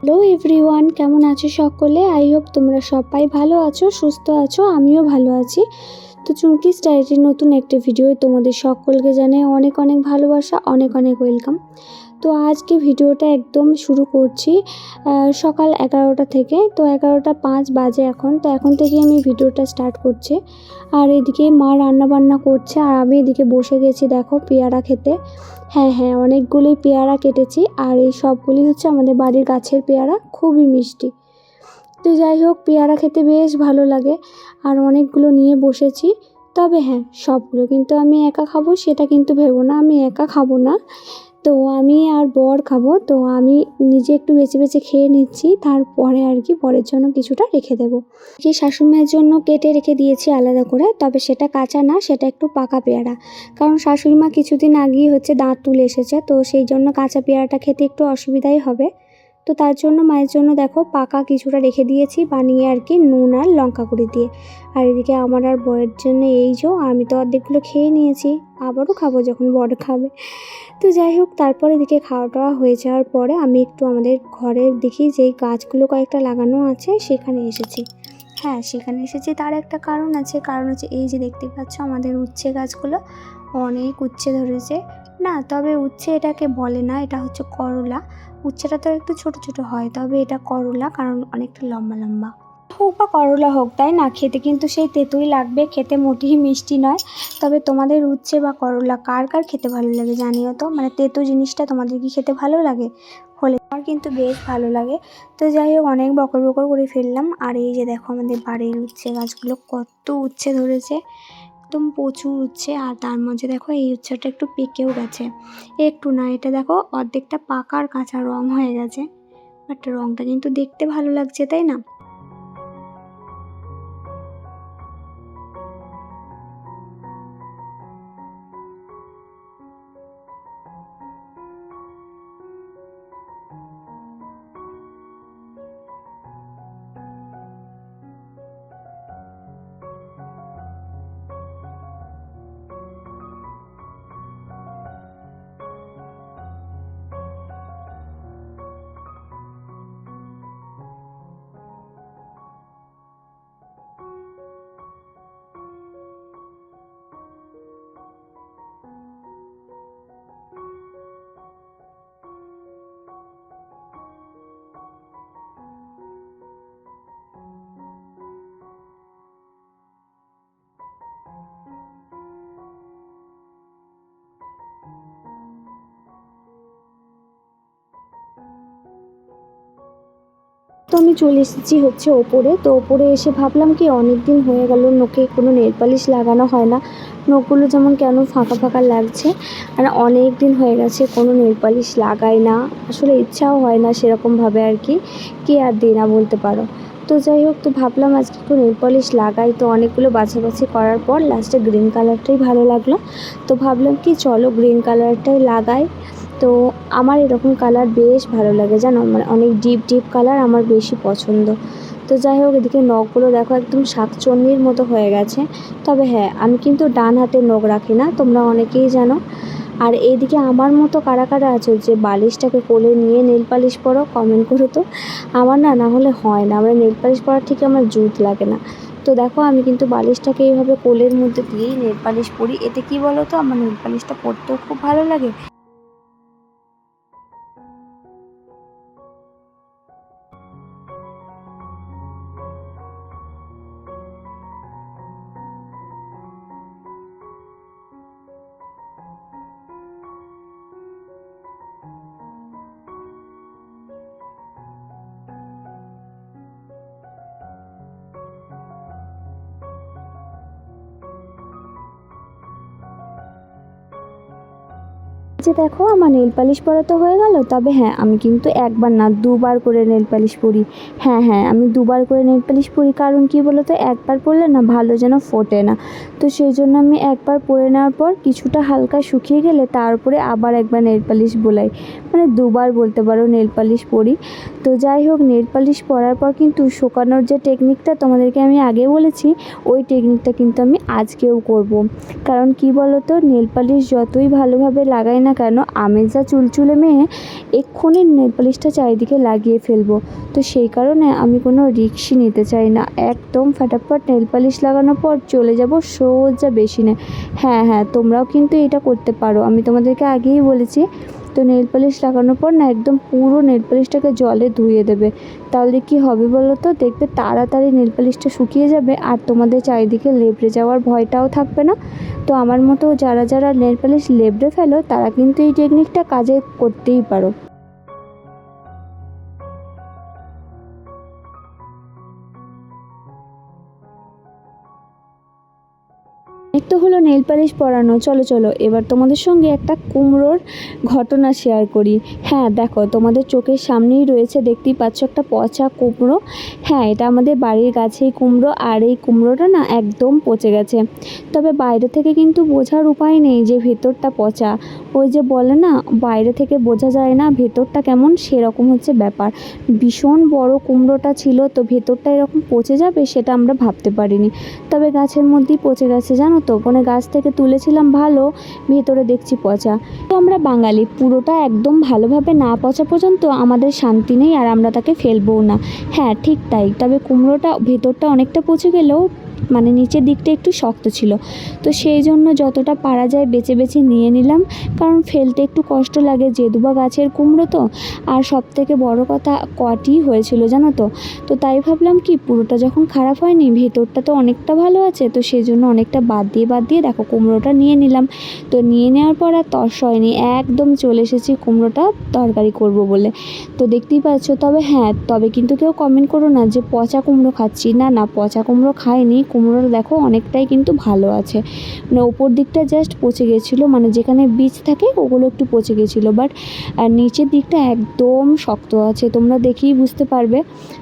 Hello everyone কেমন আছো সকলে? আই হোপ তোমরা সবাই ভালো আছো, সুস্থ আছো, আমিও ভালো আছি। তো চুমকি স্টাইলের নতুন একটা ভিডিও তোমাদের সকলকে জানাই অনেক অনেক ভালোবাসা, অনেক অনেক ওয়েলকাম তো আজকে ভিডিওটা একদম শুরু করছি সকাল এগারোটা থেকে। তো এগারোটা পাঁচ বাজে এখন, তো এখন থেকে আমি ভিডিওটা স্টার্ট করছি। আর এদিকে মা রান্না বান্না করছে, আর আমি এদিকে বসে গেছি, দেখো, পেয়ারা খেতে। হ্যাঁ হ্যাঁ অনেকগুলি পেয়ারা কেটেছি আর এই সবগুলি হচ্ছে আমাদের বাড়ির গাছের পেয়ারা, খুবই মিষ্টি। তো যাই হোক, পেয়ারা খেতে বেশ ভালো লাগে আর অনেকগুলো নিয়ে বসেছি। তবে হ্যাঁ সবগুলো কিন্তু আমি একা খাব, সেটা কিন্তু ভেবো না, আমি একা খাব না। তো আমি আর বর খাব, তো আমি নিজে একটু বেছে বেছে খেয়ে নিচ্ছি, তারপরে আর কি বরের জন্য কিছুটা রেখে দেবো। কি শাশুড়িমায়ের জন্য কেটে রেখে দিয়েছি আলাদা করে, তবে সেটা কাঁচা না, সেটা একটু পাকা পেয়ারা। কারণ শাশুড়ি মা কিছুদিন আগেই হচ্ছে দাঁত তুলে এসেছে, তো সেই জন্য কাঁচা পেয়ারাটা খেতে একটু অসুবিধাই হবে। তো তার জন্য, মায়ের জন্য দেখো পাকা কিছুটা রেখে দিয়েছি, বানিয়ে আর কি নুন আর লঙ্কা গুঁড়ি দিয়ে। আর এদিকে আমার আর বয়ের জন্য এই যে, আমি তো অর্ধেকগুলো খেয়ে নিয়েছি, আবারও খাব যখন বর খাবে। তো যাই হোক, তারপরে এদিকে খাওয়া দাওয়া হয়ে যাওয়ার পরে আমি একটু আমাদের ঘরের দেখি যেই গাছগুলো কয়েকটা লাগানো আছে, সেখানে এসেছি। হ্যাঁ সেখানে এসেছি। তার একটা কারণ আছে, কারণ হচ্ছে এই যে দেখতে পাচ্ছ আমাদের উচ্ছে গাছগুলো অনেক উচ্ছে ধরেছে। না, তবে উচ্ছে এটাকে বলে না, এটা হচ্ছে করলা। উচ্ছেটা তো একটু ছোট ছোট হয়, তবে এটা করলা কারণ অনেকটা লম্বা লম্বা। হোক বা করলা হোক, তাই না? খেতে কিন্তু সেই তেঁতুই লাগবে, খেতে মোটেই মিষ্টি নয়। তবে তোমাদের উচ্ছে বা করলা কার কার খেতে ভালো লাগে জানিও তো? মানে তেঁতু জিনিসটা তোমাদের কি খেতে ভালো লাগে? হলে আমার কিন্তু বেশ ভালো লাগে। তো যাই হোক, অনেক বকর বকর করে ফেললাম। আর এই যে দেখো আমাদের বাড়ির উচ্ছে গাছগুলো কত উচ্ছে ধরেছে। একদম প্রচুর উচ্ছে, আর তার মাঝে দেখো এই উচ্ছেটা একটু পেকেও গেছে। একটু না, এটা দেখো অর্ধেকটা পাকার কাঁচা রং হয়ে গেছে বাট রংটা কিন্তু দেখতে ভালো লাগছে, তাই না? আমি চলে এসেছি হচ্ছে ওপরে। তো ওপরে এসে ভাবলাম কি অনেক দিন হয়ে গেল নোকে কোনো নেল পালিশ লাগানো হয় না। নখগুলো যেমন কেন ফাঁকা ফাঁকা লাগছে, আর অনেক দিন হয়ে গেছে কোনো নেল পালিশ লাগাই না। আসলে ইচ্ছাও হয় না সেরকমভাবে আর কি, কে আর দিই না বলতে পারো। তো যাই হোক, তো ভাবলাম আজকে একটু নেল পলিশ লাগাই। তো অনেকগুলো বাছাবাছি করার পর লাস্টে গ্রিন কালারটাই ভালো লাগল। তো ভাবলাম কি চলো গ্রিন কালারটাই লাগাই। তো আমার এরকম কালার বেশ ভালো লাগে, জানো? মানে অনেক ডিপ ডিপ কালার আমার বেশি পছন্দ। তো যাই হোক, এদিকে নখগুলো দেখো একদম শাকচন্নির মতো হয়ে গেছে। তবে হ্যাঁ আমি কিন্তু ডান হাতে নখ রাখি না, তোমরা অনেকেই জানো। আর এইদিকে আমার মতো কারা কারা আছো, যে বালিশটাকে কোলে নিয়ে নেল পালিশ পরো কমেন্ট করো তো। আমার না না হলে হয় না আমার নেল পালিশ পরার ঠিক আমার জুত লাগে না। তো দেখো, আমি কিন্তু বালিশটাকে এইভাবে কোলের মধ্যে দিয়েই নেল পালিশ পরি। এতে কি বলো তো, আমার নেল পালিশটা পরতেও খুব ভালো লাগে। যে দেখো আমার নেল পালিশ পরা তো হয়ে গেল, তবে হ্যাঁ আমি কিন্তু একবার না, দুবার করে নেল পালিশ পরি। হ্যাঁ হ্যাঁ আমি দুবার করে নেল পালিশ পরি, কারণ কি বলো তো একবার পরলে না ভালো যেন ফোটে না। তো সেই জন্য আমি একবার পরে নেওয়ার পর কিছুটা হালকা শুকিয়ে গেলে তারপরে আবার একবার নেল পালিশ বোলাই। মানে দুবার বলতে পারো নেল পালিশ পরি। তো যাই হোক নেল পালিশ পরার পর কিন্তু শুকানোর যে টেকনিকটা তোমাদেরকে আমি আগে বলেছি, ওই টেকনিকটা কিন্তু আমি আজকেও করব। কারণ কি বলো তো নেল পালিশ যতই ভালোভাবে লাগাই না কেন আমি যা চুলচুলে মেয়ে, এক্ষুনি নেল পালিশটা চারিদিকে লাগিয়ে ফেলব। তো সেই কারণে আমি কোনো রিক্সি নিতে চাই না। একদম ফাটাফাট নেলপালিশ লাগানোর পর চলে যাব সোজা বেসিনে হ্যাঁ হ্যাঁ তোমরাও কিন্তু এটা করতে পারো। আমি তোমাদেরকে আগেই বলেছি তো নেল পালিশ লাগানোর পর না একদম পুরো নেল পালিশটাকে জলে ধুয়ে দেবে। তাহলে কি হবে বলো তো? দেখবে তাড়াতাড়ি নেল পালিশটা শুকিয়ে যাবে আর তোমাদের চারিদিকে লেবড়ে যাওয়ার ভয়টাও থাকবে না। তো আমার মতো যারা যারা নেল পালিশ লেবড়ে ফেলো, তারা কিন্তু এই টেকনিকটা কাজে করতেই পারো। এক তো হলো নেল পালিশ পরানো। চলো চলো, এবার তোমাদের সঙ্গে একটা কুমড়োর ঘটনা শেয়ার করি। হ্যাঁ দেখো, তোমাদের চোখের সামনেই রয়েছে, দেখতেই পাচ্ছ একটা পচা কুমড়ো। হ্যাঁ এটা আমাদের বাড়ির গাছেই কুমড়ো, আর এই কুমড়োটা না একদম পচে গেছে। তবে বাইরে থেকে কিন্তু বোঝার উপায় নেই যে ভেতরটা পচা। ওই যে বলে না, বাইরে থেকে বোঝা যায় না ভেতরটা কেমন, সেরকম হচ্ছে ব্যাপার। ভীষণ বড় কুমড়োটা ছিল, তো ভেতরটা এরকম পচে যাবে, সেটা আমরা ভাবতে পারিনি। তবে গাছের মধ্যেই পচে গেছে, জানো তো মানে গাছ থেকে তুলেছিলাম ভালো, ভেতরে দেখছি পচা। তো আমরা বাঙালি, পুরোটা একদম ভালোভাবে না পচা পর্যন্ত আমাদের শান্তি নেই আর আমরা তাকে ফেলবও না। হ্যাঁ ঠিক তাই। তবে কুমড়োটা ভেতরটা অনেকটা পচে গেলেও মানে নিচের দিকটা একটু শক্ত ছিল। তো সেই জন্য যতটা পারা যায় বেছে বেছে নিয়ে নিলাম। কারণ ফেলতে একটু কষ্ট লাগে যেদুবা গাছের কুমড়ো তো। আর সব থেকে বড় কথা, কটি হয়েছিল জানো তো? তো তাই ভাবলাম কি, পুরোটা যখন খারাপ হয়নি, ভেতরটা তো অনেকটা ভালো আছে। তো সেই জন্য অনেকটা বাদ দিয়ে বাদ দিয়ে দেখো কুমড়োটা নিয়ে নিলাম। তো নিয়ে নেওয়ার পর আর তর্স হয়নি একদম চলে এসেছি কুমড়োটা তরকারি করব বলে। তো দেখতেই পাচ্ছ, তবে হ্যাঁ তবে কিন্তু কেউ কমেন্ট করো না যে পচা কুমড়ো খাচ্ছি। না না, পচা কুমড়ো খাইনি কুমড়োটা দেখো অনেকটাই কিন্তু ভালো আছে। মানে ওপর দিকটা জাস্ট পচে গেছিল মানে যেখানে বীজ থাকে ওগুলো একটু পচে গেছিল বাট নিচের দিকটা একদম শক্ত আছে, তোমরা দেখেই বুঝতে পারবে।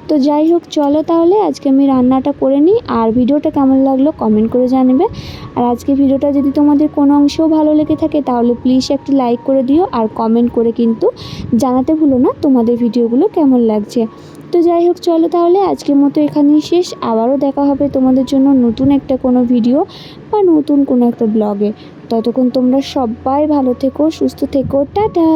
তো যাই হোক, চলো তাহলে আজকে আমি রান্নাটা করে নিই, আর ভিডিওটা কেমন লাগল কমেন্ট করে জানাবে। আর আজকে ভিডিওটা যদি তোমাদের কোনো অংশেও ভালো লেগে থাকে, তাহলে প্লিজ একটি লাইক করে দিও, আর কমেন্ট করে কিন্তু জানাতে ভুলো না তোমাদের ভিডিওগুলো কেমন লাগছে। তো যাই হোক, চলো তাহলে আজকের মতো এখানেই শেষ। আবারও দেখা হবে তোমাদের জন্য নতুন একটা কোনো ভিডিও বা নতুন কোনো একটা ব্লগে। ততক্ষণ তোমরা সবাই ভালো থেকো, সুস্থ থেকো। টাটা!